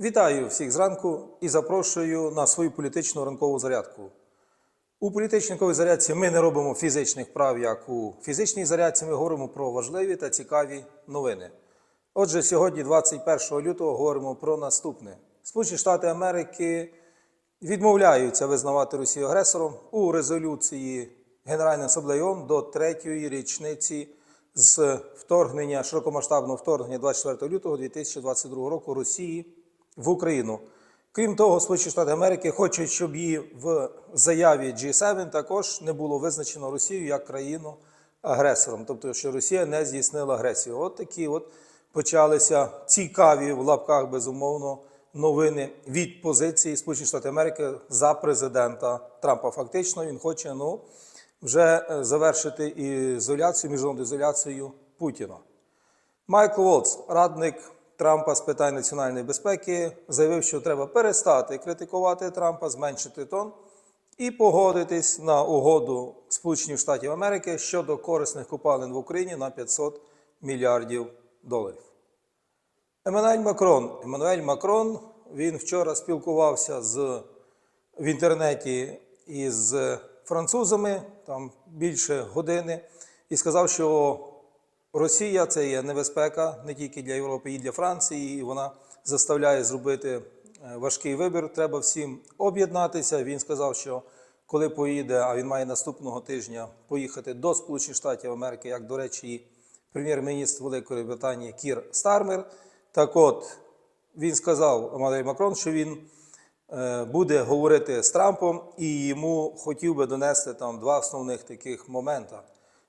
Вітаю всіх зранку і запрошую на свою політичну ранкову зарядку. У політичній ранковій зарядці ми не робимо фізичних прав, як у фізичній зарядці. Ми говоримо про важливі та цікаві новини. Отже, сьогодні, 21 лютого, говоримо про наступне: Сполучені Штати Америки відмовляються визнавати Росію агресором у резолюції Генеральної асамблеї ООН до третьої річниці з вторгнення широкомасштабного вторгнення 24 лютого 2022 року Росії в Україну. Крім того, Сполучені Штати Америки хочуть, щоб її в заяві G7 також не було визначено Росію як країну агресором, тобто, що Росія не здійснила агресію. От такі от почалися цікаві в лапках, безумовно, новини від позиції Сполучених Штатів Америки за президента Трампа. Фактично, він хоче ну, вже е, завершити ізоляцію, міжнародну ізоляцію Путіна. Майкл Волц, радник Трампа з питань національної безпеки, заявив, що треба перестати критикувати Трампа, зменшити тон і погодитись на угоду Сполучених Штатів Америки щодо корисних купалин в Україні на 500 мільярдів доларів. Еммануель Макрон. Еммануель Макрон він вчора спілкувався з, в інтернеті із французами, там більше години, і сказав, що Росія це є небезпека не тільки для Європи, і для Франції. І вона заставляє зробити е, важкий вибір. Треба всім об'єднатися. Він сказав, що коли поїде, а він має наступного тижня поїхати до Сполучених Штатів Америки, як, до речі, і прем'єр-міністр Великої Британії Кір Стармер. Так от він сказав Еммануель Макрон, що він е, буде говорити з Трампом, і йому хотів би донести там два основних таких моменти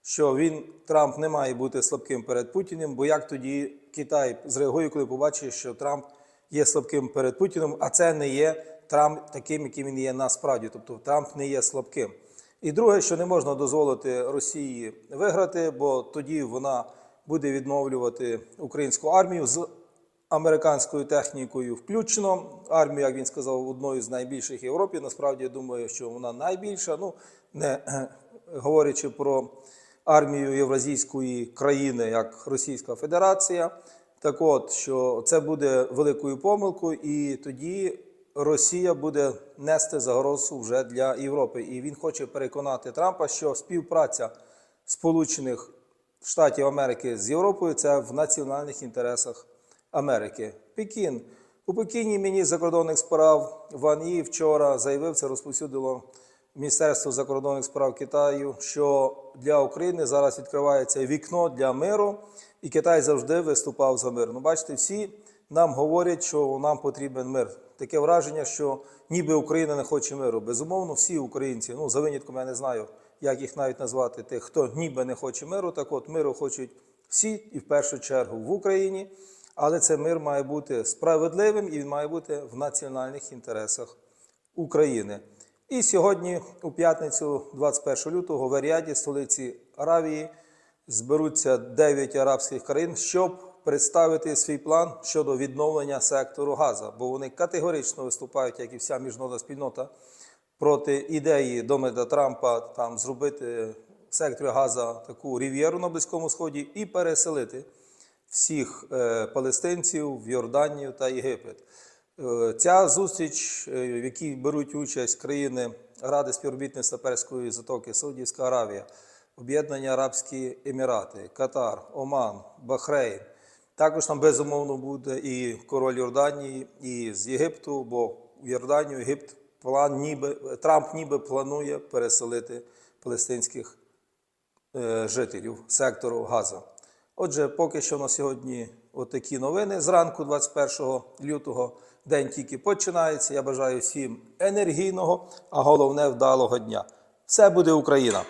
що він Трамп не має бути слабким перед Путіним, бо як тоді Китай зреагує, коли побачить, що Трамп є слабким перед Путіним, а це не є Трамп таким, яким він є насправді. Тобто Трамп не є слабким. І друге, що не можна дозволити Росії виграти, бо тоді вона буде відновлювати українську армію з американською технікою включно. Армію, як він сказав, одною з найбільших в Європі. Насправді я думаю, що вона найбільша. Ну не говорячи про армію євразійської країни, як Російська Федерація. Так от, що це буде великою помилкою, і тоді Росія буде нести загрозу вже для Європи. І він хоче переконати Трампа, що співпраця Сполучених Штатів Америки з Європою це в національних інтересах Америки. Пекін. У Пекіні міністр закордонних справ Ван Ї вчора заявив, це розповсюдило Міністерство закордонних справ Китаю, що для України зараз відкривається вікно для миру, і Китай завжди виступав за мир. Ну, бачите, всі нам говорять, що нам потрібен мир. Таке враження, що ніби Україна не хоче миру. Безумовно, всі українці, ну за винятком я не знаю, як їх навіть назвати, тих, хто ніби не хоче миру. Так от миру хочуть всі, і в першу чергу в Україні. Але цей мир має бути справедливим і він має бути в національних інтересах України. І сьогодні, у п'ятницю, 21 лютого, в Аріаді, столиці Аравії, зберуться 9 арабських країн, щоб представити свій план щодо відновлення сектору Газа, бо вони категорично виступають, як і вся міжнародна спільнота, проти ідеї Дональда Трампа там зробити в секторі Газа таку рів'єру на Близькому Сході і переселити всіх е, палестинців в Йорданію та Єгипет. Е, Ця зустріч, е, в якій беруть участь країни Ради співробітництва Перської затоки, Саудівська Аравія, Об'єднані Арабські Емірати, Катар, Оман, Бахрейн. Також там безумовно буде і король Йорданії, і з Єгипту, бо в Йорданію Єгипт план ніби Трамп ніби планує переселити палестинських е, жителів сектору Газа. Отже, поки що на сьогодні отакі новини. Зранку, 21 лютого, день тільки починається. Я бажаю всім енергійного, а головне вдалого дня. Все буде Україна!